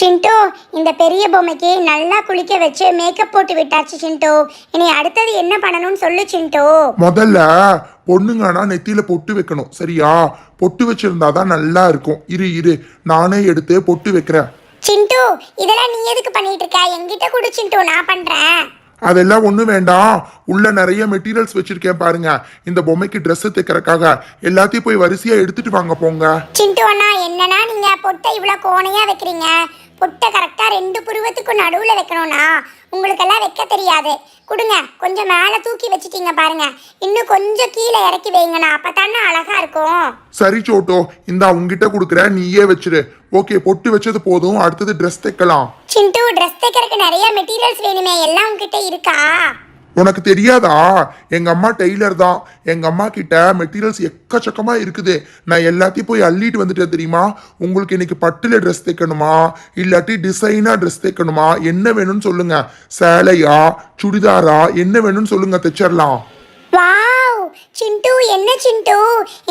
சிண்டு இந்த பெரிய பொம்மைக்கு நல்லா குளிக்க வச்சு மேக்கப் போட்டு விட்டாச்சு சிண்டு. இனி அடுத்தது என்ன பண்ணணும்னு சொல்லு சிண்டு. முதல்ல பொண்ணுங்கன்னா நெத்தியில பொட்டு வைக்கணும் சரியா? பொட்டு வச்சிருந்தா தான் நல்லா இருக்கும். இரு இரு. நானே எடுத்து பொட்டு வைக்கிறேன். சிண்டு இதெல்லாம் நீ எதுக்கு பண்ணிட்டு இருக்க? என்கிட்ட கொடு சிண்டு நான் பண்றேன். அதெல்லாம் ஒன்றும் வேண்டாம். உள்ள நிறைய மெட்டீரியல்ஸ் வச்சிருக்கேன் பாருங்க. இந்த பொம்மைக்கு ட்ரெஸ் தைக்கிறக்காக எல்லாத்தையும் போய் வரிசையா எடுத்துட்டு வாங்க போங்க. சிண்டு அண்ணா என்னன்னா நீங்க பொட்டை இவ்வளவு கோணையா வைக்கிறீங்க? பொட்டை கரெக்டா ரெண்டு புருவத்துக்கும் நடுவுல வைக்கணும்னா உங்களுக்கெல்லாம் வைக்க தெரியாது. கொடுங்க கொஞ்சம் மேலே தூக்கி வச்சிட்டீங்க பாருங்க. இன்னும் கொஞ்சம் கீழே இறக்கி வைங்கண்ணா அப்பதானே அழகா இருக்கும். சரி சோட்டோ இந்தா உங்ககிட்ட கொடுக்குறேன் நீயே வச்சிரு. ஓகே பொட்டு வச்சது போதும் அடுத்தது Dress தைக்கலாம். சிண்டு ட்ரெஸ் தைக்கிறதுக்கு நிறைய மெட்டீரியல்ஸ் வேணுமே எல்லாம் உங்ககிட்ட இருக்கா? உனக்கு தெரியாதா? எங்கள் அம்மா டெய்லர் தான். எங்கள் அம்மா கிட்ட மெட்டீரியல்ஸ் எக்கச்சக்கமாக இருக்குது. நான் எல்லாத்தையும் போய் அள்ளிட்டு வந்துட்டேன் தெரியுமா? உங்களுக்கு இன்னைக்கு பட்டில் ட்ரெஸ் தைக்கணுமா? இல்லாட்டி டிசைனாக ட்ரெஸ் தைக்கணுமா? என்ன வேணும்னு சொல்லுங்க. சேலையா? சுடிதாரா? என்ன வேணும்னு சொல்லுங்க தைச்சிடலாம். சிண்டு என்ன சிண்டு?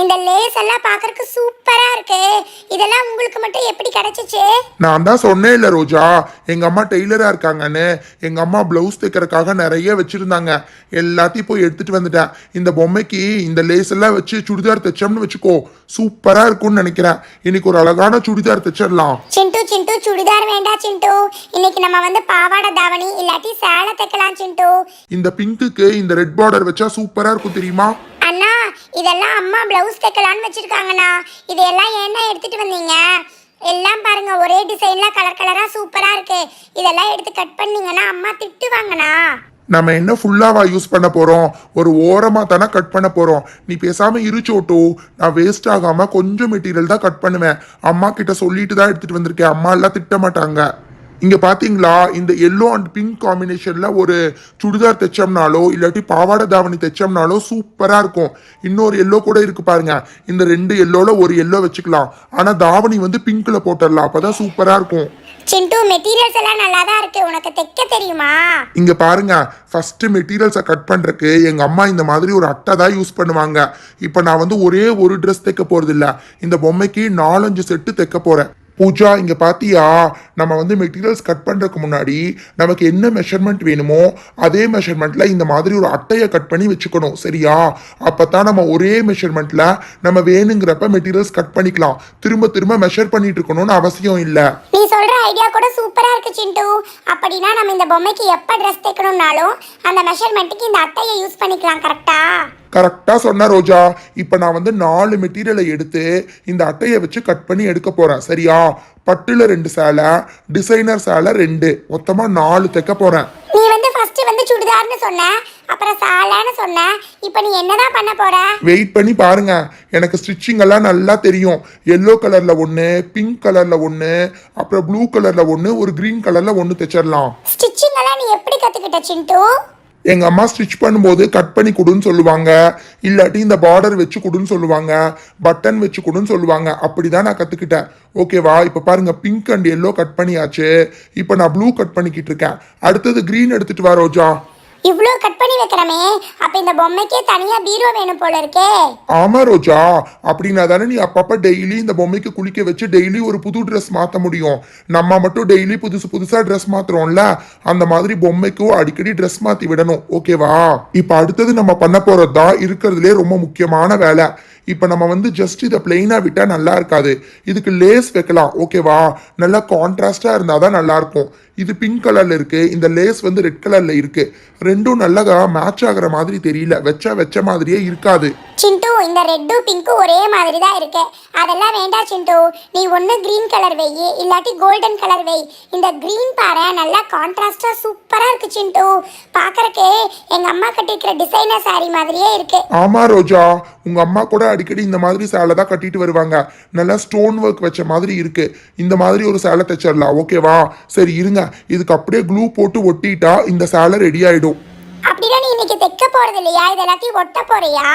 இந்த லேஸ் எல்லாம் பார்க்கறதுக்கு சூப்பரா இருக்கு. இதெல்லாம் உங்களுக்கு மட்டும் எப்படி கிடைச்சிச்சு? நான் தான் சொன்னேன் இல்ல ரோஜா. எங்க அம்மா டெய்லரா இருக்காங்கன்னு. எங்க அம்மா பிளவுஸ் தைக்கிறதுக்காக நிறைய வச்சிருந்தாங்க. எல்லாத்தையும் போய் எடுத்துட்டு வந்துட்டேன். இந்த பொம்மைக்கு இந்த லேஸ் எல்லாம் வச்சு சுடிதார் தைச்சோம்னு வச்சுக்கோ. சூப்பரா இருக்கும்னு நினைக்கிறேன். இன்னைக்கு ஒரு அழகான சுடிதார் தைச்சிடலாம். சிண்டு சிண்டு சுடிதார் வேண்டாம் சிண்டு. இன்னைக்கு நம்ம வந்து பாவாடை தாவணி இல்லாட்டி சேலை தைக்கலாம் சிண்டு. இந்த பிங்க்குக்கு இந்த ரெட் பார்டர் வச்சா சூப்பரா இருக்கும் தெரியுமா? இதெல்லாம் அம்மா பிளவுஸ் தைக்கலான்னு வச்சிருக்காங்கண்ணா. இதெல்லாம் ஏன்னா எடுத்துட்டு வந்தீங்க? எல்லாம் பாருங்க ஒரே டிசைன்ல கலர் கலரா சூப்பரா இருக்கு. இதெல்லாம் எடுத்து கட் பண்ணீங்கன்னா அம்மா திட்டுவாங்கண்ணா. நம்ம என்ன ஃபுல்லாவா யூஸ் பண்ண போறோம்? ஒரு ஓரமா தானே கட் பண்ண போறோம். நீ பேசாம இருச்சோட்டோ நான் வேஸ்ட் ஆகாம கொஞ்சம் மெட்டீரியல் தான் கட் பண்ணுவேன். அம்மா கிட்ட சொல்லிட்டு தான் எடுத்துட்டு வந்திருக்கேன். அம்மா எல்லாம் திட்ட மாட்டாங்க. இங்க பாத்தீங்களா இந்த எல்லோ அண்ட் பிங்க் காம்பினேஷன்ல ஒரு சுடிதார் தைச்சோம்னாலோ இல்லாட்டி பாவாடை தாவணி தைச்சோம்னாலோ சூப்பரா இருக்கும். இன்னொரு எல்லோ கூட இருக்கு பாருங்க. இந்த ரெண்டு எல்லோல ஒரு எல்லோ வச்சுக்கலாம். ஆனா தாவணி வந்து பிங்க்ல போட்டுடலாம். அப்பதான் சூப்பரா இருக்கும். சிண்டு மெட்டீரியல்ஸ் எல்லாம் நல்லா தான் இருக்கு. உனக்கு தைக்க தெரியுமா? இங்க பாருங்க. ஃபர்ஸ்ட் மெட்டீரியல்ஸை கட் பண்றதுக்கு எங்க அம்மா இந்த மாதிரி ஒரு அட்டை தான் யூஸ் பண்ணுவாங்க. இப்போ நான் வந்து ஒரே ஒரு ட்ரெஸ் தைக்க போறது இல்ல இந்த பொம்மைக்கு நாலஞ்சு செட்டு தைக்க போறேன். பூஜா இங்கே பார்த்தியா நம்ம வந்து மெட்டீரியல்ஸ் கட் பண்ணுறதுக்கு முன்னாடி நமக்கு என்ன மெஷர்மெண்ட் வேணுமோ அதே மெஷர்மெண்ட்டில் இந்த மாதிரி ஒரு அட்டையை கட் பண்ணி வச்சுக்கணும் சரியா? அப்போ தான் நம்ம ஒரே மெஷர்மெண்ட்டில் நம்ம வேணுங்கிறப்ப மெட்டீரியல்ஸ் கட் பண்ணிக்கலாம். திரும்ப திரும்ப மெஷர் பண்ணிட்டு இருக்கணும்னு அவசியம் இல்லை. நீ சொல்ற ஐடியா கூட சூப்பரா இருக்கு சிண்டு. அப்படின்னா நம்ம இந்த பொம்மைக்கு எப்போ ட்ரெஸ் தைக்கணும்னாலும் அந்த மெஷர்மெண்ட்டுக்கு இந்த அட்டையை யூஸ் பண்ணிக்கலாம் கரெக்டா கரெக்டாக சொன்ன ரோஜா. இப்போ நான் வந்து நாலு மெட்டீரியலை எடுத்து இந்த அட்டையை வச்சு கட் பண்ணி எடுக்க போகிறேன் சரியா? பட்டுல ரெண்டு சேலை டிசைனர் சேலை ரெண்டு. மொத்தமாக நாலு தைக்க போகிறேன் நீ வந்து ஃபர்ஸ்ட் வந்து சுடிதார்னு சொன்ன அப்புறம் சாலான்னு சொன்ன. இப்போ நீ என்னதான் பண்ண போற? வெயிட் பண்ணி பாருங்க. எனக்கு ஸ்டிச்சிங் எல்லாம் நல்லா தெரியும். எல்லோ கலரில் ஒன்று பிங்க் கலரில் ஒன்று அப்புறம் ப்ளூ கலரில் ஒன்று ஒரு க்ரீன் கலரில் ஒன்று தைச்சிடலாம். ஸ்டிச்சிங் எல்லாம் நீ எப்படி கத்துக்கிட்ட சிண்டு? எங்கள் அம்மா ஸ்டிச் பண்ணும்போது கட் பண்ணி கொடுன்னு சொல்லுவாங்க. இல்லாட்டி இந்த பார்டர் வச்சு கொடுன்னு சொல்லுவாங்க. பட்டன் வச்சு கொடுன்னு சொல்லுவாங்க. அப்படிதான் நான் கற்றுக்கிட்டேன் ஓகேவா இப்போ பாருங்கள் பிங்க் அண்ட் எல்லோ கட் பண்ணியாச்சு. இப்போ நான் ப்ளூ கட் பண்ணிக்கிட்டு இருக்கேன். அடுத்தது க்ரீன் எடுத்துகிட்டு வா ரோஜா. இவ்ளோ கட் பண்ணி வைக்கிறமே. அப்ப இந்த பொம்மைக்கே தனியா பீரோ வேணும் போல இருக்கே. ஆமா ரோஜா. அப்படின்னா தானே நீ அப்பப்ப டெய்லி இந்த பொம்மைக்கு குளிக்க வச்சு டெய்லி ஒரு புது ட்ரெஸ் மாத்த முடியும். நம்ம மட்டும் டெய்லி புதுசு புதுசா ட்ரெஸ் மாத்துறோம்ல. அந்த மாதிரி பொம்மைக்கும் அடிக்கடி ட்ரெஸ் மாத்தி விடணும். ஓகேவா இப்ப அடுத்தது நம்ம பண்ண போறது தான் இருக்கிறதுலே ரொம்ப முக்கியமான வேலை. இப்ப நம்ம வந்து ஜஸ்ட் இதை பிளெயினா விட்டா நல்லா இருக்காது. இதுக்கு லேஸ் வைக்கலாம். ஓகேவா நல்லா கான்ட்ராஸ்டா இருந்தாதான் நல்லா இருக்கும். இது பிங்க் கலர்ல இருக்கு. இந்த லேஸ் வந்து ரெட் கலர்ல இருக்கு. ரெண்டும் நல்லா மேட்ச் ஆகுற மாதிரி தெரியல. வச்சா வச்ச மாதிரியே இருக்காது. சிண்டு இந்த ரெட்டும் பிங்க்கும் ஒரே மாதிரி தான் இருக்கு. அதெல்லாம் வேண்டாம் சிண்டு. நீ ஒன்று கிரீன் கலர் வை இல்லாட்டி கோல்டன் கலர் வை. இந்த கிரீன் பாரு நல்லா கான்ட்ராஸ்டா சூப்பரா இருக்கு சிண்டு. பார்க்கறக்கே எங்க அம்மா கட்டிருக்கிற டிசைனர் saree மாதிரியே இருக்கு. ஆமா ரோஜா. உங்க அம்மா கூட அடிக்கடி இந்த மாதிரி சேலை தான் கட்டிட்டு வருவாங்க. நல்லா ஸ்டோன் ஒர்க் வச்ச மாதிரி இருக்கு. இந்த மாதிரி ஒரு சேலை தைச்சிடலாம். ஓகேவா சரி இருங்க. இதுக்கு அப்படியே க்ளூ போட்டு ஒட்டிட்டா இந்த சேலை ரெடி ஆயிடும் அப்படின்னா நீ இன்னைக்கு தைக்க போறது இல்லையா இது எல்லாத்தையும் ஒட்ட போறியா?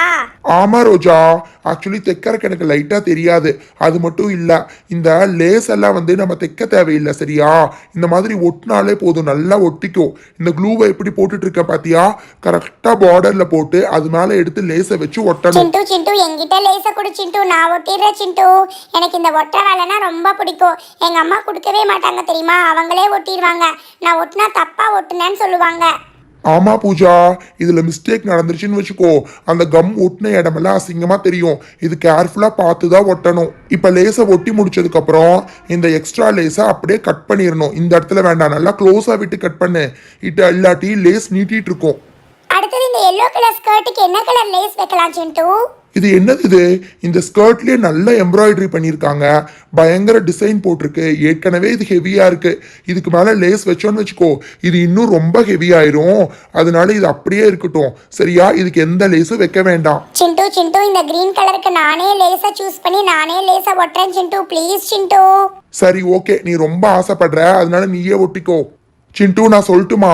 ஆமா ரோஜா. ஆக்சுவலி தைக்கறக்கு எனக்கு லைட்டா தெரியாது. அது மட்டும் இல்ல. இந்த லேஸ் எல்லாம் வந்து நம்ம தைக்க தேவையில்லை சரியா? இந்த மாதிரி ஒட்டினாலே போதும். நல்லா ஒட்டிக்கும் இந்த க்ளூவை எப்படி போட்டுட்டு இருக்க பாத்தியா? கரெக்டா பார்டர்ல போட்டு அது மேல எடுத்து லேஸை வச்சு ஒட்டணும். சிண்டு சிண்டு. என்கிட்ட லேச கொடு சிண்டு. நான் ஒட்டிடுறேன் சிண்டு. எனக்கு இந்த ஒட்டுற வேலைனா ரொம்ப பிடிக்கும். எங்க அம்மா கொடுக்கவே மாட்டாங்க தெரியுமா? அவங்களே ஒட்டிடுவாங்க. நான் ஒட்டினா தப்பா ஒட்டுனேன்னு சொல்லுவாங்க. ஆமா பூஜா இதுல மிஸ்டேக் நடந்துருச்சுன்னு வச்சுக்கோ. அந்த கம் ஒட்டின இடமெல்லாம் அசிங்கமா தெரியும். இது கேர்ஃபுல்லா பார்த்து தான் ஒட்டணும். இப்ப லேசை ஒட்டி முடிச்சதுக்கு அப்புறம் இந்த எக்ஸ்ட்ரா லேஸை அப்படியே கட் பண்ணிடணும். இந்த இடத்துல வேண்டாம் நல்லா க்ளோஸா விட்டு கட் பண்ணு. இட்ட இல்லாட்டி லேஸ் நீட்டிட்டு இருக்கும். அடுத்தது இந்த எல்லோ கலர் ஸ்கர்ட்டுக்கு என்ன கலர் லேஸ் வைக்கலாம் சிண்டு? இது என்னது இது? இந்த ஸ்கர்ட்லயே நல்ல எம்ப்ராய்டரி பண்ணியிருக்காங்க. பயங்கர டிசைன் போட்டிருக்கு. ஏற்கனவே இது ஹெவியா இருக்கு. இதுக்கு மேல லேஸ் வச்சோன்னு வச்சுக்கோ இது இன்னும் ரொம்ப ஹெவி ஆயிரும் அதனால இது அப்படியே இருக்கட்டும். சரியா? இதுக்கு எந்த லேஸும் வைக்க வேண்டாம். சிண்டு சிண்டு இந்த கிரீன் கலருக்கு நானே லேசா சூஸ் பண்ணி நானே லேசா ஒட்டுறேன் சிண்டு. ப்ளீஸ் சிண்டு. சரி ஓகே நீ ரொம்ப ஆசைப்படுற. அதனால நீயே ஒட்டிக்கோ. சிண்டு நான் சொல்லட்டுமா?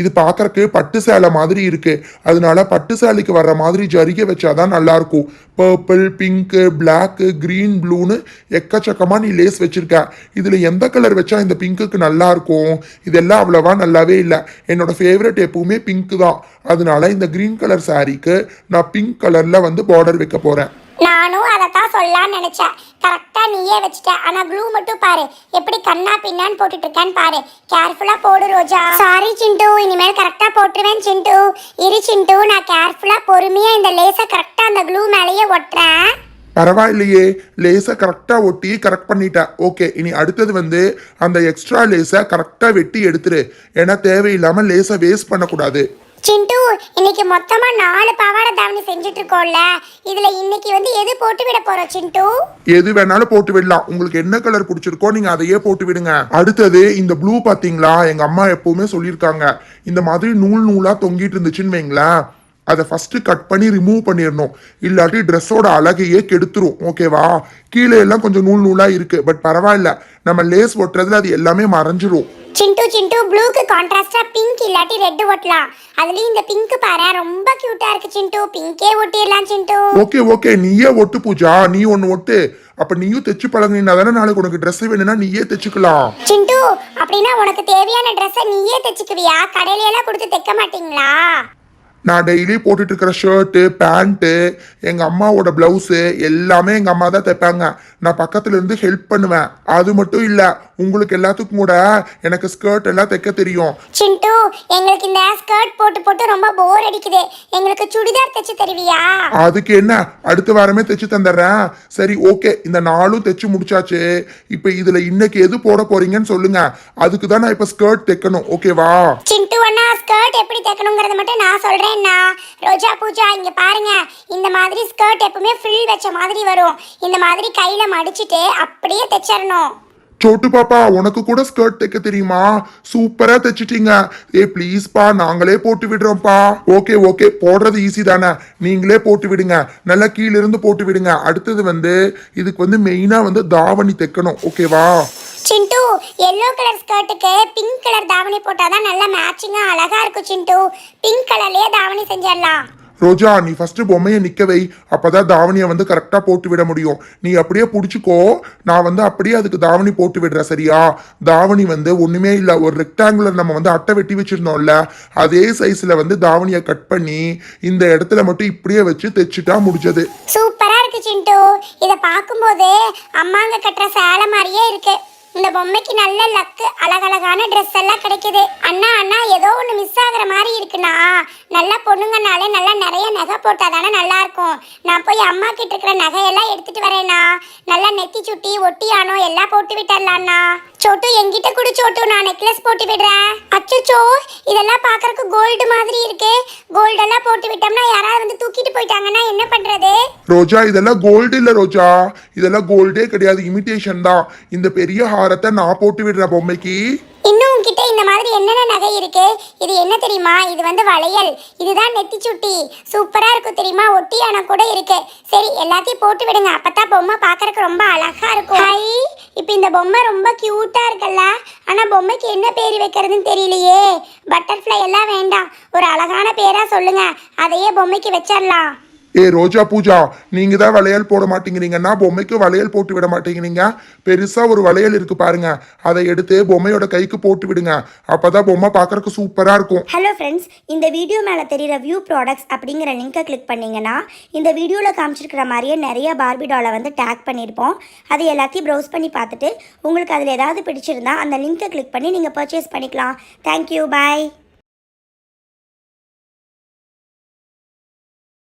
இது பார்க்கறக்கு பட்டு சேலை மாதிரி இருக்கு. அதனால பட்டு சேலைக்கு வர்ற மாதிரி ஜரிகை வச்சாதான் நல்லா இருக்கும் பர்பிள் பிங்க்கு பிளாக்கு கிரீன் ப்ளூன்னு எக்கச்சக்கமாக நீ லேஸ் வச்சிருக்க. இதில் எந்த கலர் வச்சா இந்த பிங்க்குக்கு நல்லா இருக்கும் இதெல்லாம் அவ்வளவா நல்லாவே இல்லை. என்னோட ஃபேவரட் எப்பவுமே பிங்க்கு தான். அதனால இந்த க்ரீன் கலர் சாரீக்கு நான் பிங்க் கலரில் வந்து பார்டர் வைக்க போகிறேன் நானும் அதைத்தான் சொல்லலாம்னு நினைச்சேன். கரெக்டா நீயே வச்சுட்ட. ஆனா க்ளூ மட்டும் பாரு. எப்படி கண்ணா பின்னான்னு போட்டுட்டு இருக்கேன்னு பாரு. கேர்ஃபுல்லா போடு ரோஜா. சாரி சிண்டு. இனிமேல் கரெக்டா போட்டுருவேன் சிண்டு. இரு சிண்டு. நான் கேர்ஃபுல்லா பொறுமையா இந்த லேச கரெக்டா அந்த க்ளூ மேலேயே ஒட்டுறேன். பரவாயில்லையே. லேஸை கரெக்டாக ஒட்டி கரெக்ட் பண்ணிட்ட. ஓகே இனி அடுத்தது வந்து அந்த எக்ஸ்ட்ரா லேஸை கரெக்டாக வெட்டி எடுத்துரு. ஏன்னா தேவையில்லாமல் லேஸை வேஸ்ட் பண்ணக்கூடாது. சிண்டு இன்னைக்கு மொத்தமா நாலு பாவாடை தாவணி செஞ்சுட்டு இருக்கோம்ல இதுல இன்னைக்கு வந்து எது போட்டு விட போறோம் சிண்டு? எது வேணாலும் போட்டு விடலாம். உங்களுக்கு என்ன கலர் பிடிச்சிருக்கோ நீங்க அதையே போட்டு விடுங்க. அடுத்தது இந்த ப்ளூ பாத்தீங்களா? எங்க அம்மா எப்பவுமே சொல்லியிருக்காங்க. இந்த மாதிரி நூல் நூலா தொங்கிட்டு இருந்துச்சுன்னு வைங்களேன். அதை ஃபஸ்ட்டு கட் பண்ணி ரிமூவ் பண்ணிடணும். இல்லாட்டி ட்ரெஸ்ஸோட அழகையே கெடுத்துரும். ஓகேவா கீழே எல்லாம் கொஞ்சம் நூல் நூலாக இருக்குது பட் பரவாயில்ல. நம்ம லேஸ் ஒட்டுறதுல அது எல்லாமே மறைஞ்சிரும். சிண்டு சிண்டு ப்ளூக்கு கான்ட்ராஸ்டா பிங்க் இல்லாட்டி ரெட் ஒட்டலாம். அதுலயும் இந்த பிங்க் பாரு ரொம்ப கியூட்டா இருக்கு சிண்டு. பிங்கே ஒட்டிடலாம் சிண்டு. ஓகே ஓகே நீயே ஒட்டு பூஜா. நீ ஒன்னு ஒட்டு. அப்ப நீயும் தைச்சு பழகினா தானே நாளைக்கு உனக்கு Dress வேணும்னா நீயே தைச்சுக்கலாம். சிண்டு அப்படின்னா உனக்கு தேவையான ட்ரெஸ்ஸை நீயே தைச்சுக்குவியா? கடையில எல்லாம் கொடுத்து தைக்க மாட்டீங்களா? நான் டெய்லி போட்டுட்டு இருக்கிற ஷர்ட்டு பேண்ட்டு எங்க அம்மாவோட பிளவுஸு எல்லாமே எங்க அம்மா தான் தைப்பாங்க. நான் பக்கத்துல இருந்து ஹெல்ப் பண்ணுவேன். அது மட்டும் இல்ல உங்களுக்கு எல்லாத்துக்கும் கூட எனக்கு ஸ்கர்ட் எல்லாம் தைக்க தெரியும். சிண்டு எங்களுக்கு இந்த ஸ்கர்ட் போட்டு போட்டு ரொம்ப போர் அடிக்குது. எங்களுக்கு சுடிதார் தைச்சு தருவியா? அதுக்கு என்ன? அடுத்த வாரமே தைச்சு தந்துடுறேன். சரி ஓகே இந்த நாளும் தைச்சு முடிச்சாச்சு. இப்போ இதுல இன்னைக்கு எது போட போறீங்கன்னு சொல்லுங்க. அதுக்கு தான் நான் இப்போ ஸ்கர்ட் தைக்கணும். ஓகேவா சிண்டு அண்ணா ஸ்கர்ட் எப்படி தைக்கணுங்கிறத மட்டும் நான் சொல்றேன்னா ரோஜா பூஜா இங்க பாருங்க. இந்த மாதிரி ஸ்கர்ட் எப்பவுமே ஃப்ரில் வச்ச மாதிரி வரும். இந்த மாதிரி கையில மடிச்சிட்டு அப்படியே தைச்சிடணும். சோட்டு பாப்பா உனக்கு கூட ஸ்கர்ட் தைக்க தெரியுமா? சூப்பரா தைச்சிட்டீங்க. ஏ ப்ளீஸ்ப்பா நாங்களே போட்டு விடுறோம்ப்பா. ஓகே ஓகே போடுறது ஈஸி தானே. நீங்களே போட்டு விடுங்க. நல்லா கீழிருந்து போட்டு விடுங்க. அடுத்தது வந்து இதுக்கு வந்து மெயினா வந்து தாவணி தைக்கணும். ஓகேவா சிண்டு எல்லோ கலர் ஸ்கர்ட்டுக்கு பிங்க் கலர் தாவணி போட்டாதான் நல்லா மேட்சிங்கா அழகா இருக்கும் சிண்டு. பிங்க் கலர்லயே தாவணி செஞ்சிடலாம். ரோஜா நீ ஃபர்ஸ்ட் பொம்மையை நிக்க வை. அப்பதான் தாவணியை வந்து கரெக்டா போட்டு விட முடியும். நீ அப்படியே பிடிச்சிக்கோ. நான் வந்து அப்படியே அதுக்கு தாவணி போட்டு விடுறேன் சரியா? தாவணி வந்து ஒண்ணுமே இல்லை. ஒரு ரெக்டாங்குலர் நம்ம வந்து அட்டை வெட்டி வச்சிருந்தோம்ல அதே சைஸ்ல வந்து தாவணியை கட் பண்ணி இந்த இடத்துல மட்டும் இப்படியே வச்சு தைச்சிட்டா முடிஞ்சது. சூப்பரா இருக்கு சிண்டு. இதை பார்க்கும்போது அம்மாங்க கட்டுற சேலை மாதிரியே இருக்கு. இந்த பொம்மைக்கு நல்ல லக்கு அழகழகான ட்ரெஸ் எல்லாம் கிடைக்குது. அண்ணா அண்ணா ஏதோ ஒன்று மிஸ் ஆகுற மாதிரி இருக்குண்ணா. நல்லா பொண்ணுங்கனாலே நல்லா நிறைய நகை போட்டால் தானே நல்லா இருக்கும் நான் போய் அம்மா கிட்ட இருக்கிற நகையெல்லாம் எடுத்துட்டு வரேண்ணா. நல்லா நெத்தி சுட்டி ஒட்டியானோ எல்லாம் போட்டு விட்டுடலாம்ண்ணா சோட்டு என்கிட்ட கொடு சோட்டு. நான் நெக்லஸ் போட்டு விடுறேன். அச்சோ இதெல்லாம் பார்க்கறதுக்கு கோல்டு மாதிரி இருக்கு. கோல்டெல்லாம் போட்டு விட்டோம்னா யாராவது வந்து தூக்கிட்டு போயிட்டாங்கன்னா என்ன பண்றது? ரோஜா இதெல்லாம் கோல்டு இல்ல ரோஜா. இதெல்லாம் கோல்டே கிடையாது. இமிட்டேஷன் தான். இந்த பெரிய ஹாரத்தை நான் போட்டு விடுற பொம்மைக்கு. இன்னும் உங்ககிட்ட இந்த மாதிரி என்னென்ன நகை இருக்கு? இது என்ன தெரியுமா? இது வந்து வளையல். இதுதான் நெத்தி சுட்டி. சூப்பரா இருக்கும் தெரியுமா? ஒட்டியான கூட இருக்கு. சரி எல்லாத்தையும் போட்டு விடுங்க. அப்பதான் பொம்மை பாக்குறதுக்கு ரொம்ப அழகா இருக்கும். ஹை இப்போ இந்த பொம்மை ரொம்ப கியூட்டா இருக்குல்ல? ஆனா பொம்மைக்கு என்ன பேர் வைக்கிறதுன்னு தெரியலையே. பட்டர்ஃப்ளை எல்லாம் வேண்டாம். ஒரு அழகான பேரா சொல்லுங்க. அதையே பொம்மைக்கு வச்சிடலாம். ஏ ரோஜா பூஜா நீங்க தான் வளையல் போட மாட்டேங்கிறீங்கன்னா பொம்மைக்கு வளையல் போட்டு விட மாட்டேங்கிறீங்க. பெருசா ஒரு வளையல் இருக்கு பாருங்க. அதை எடுத்து பொம்மையோட கைக்கு போட்டு விடுங்க. அப்பதான் பொம்மை பாக்குறதுக்கு சூப்பரா இருக்கும். ஹலோ ஃப்ரெண்ட்ஸ் இந்த வீடியோ மேலே தெரியற வியூ ப்ராடக்ட்ஸ் அப்படிங்கிற லிங்கை கிளிக் பண்ணீங்கன்னா இந்த வீடியோவில் காமிச்சிருக்கிற மாதிரியே நிறைய பார்பி டாலை வந்து டேக் பண்ணியிருப்போம் அது எல்லாத்தையும் ப்ரௌஸ் பண்ணி பார்த்துட்டு உங்களுக்கு அதில் ஏதாவது பிடிச்சிருந்தா அந்த லிங்கை கிளிக் பண்ணி நீங்கள் பர்ச்சேஸ் பண்ணிக்கலாம். Thank you bye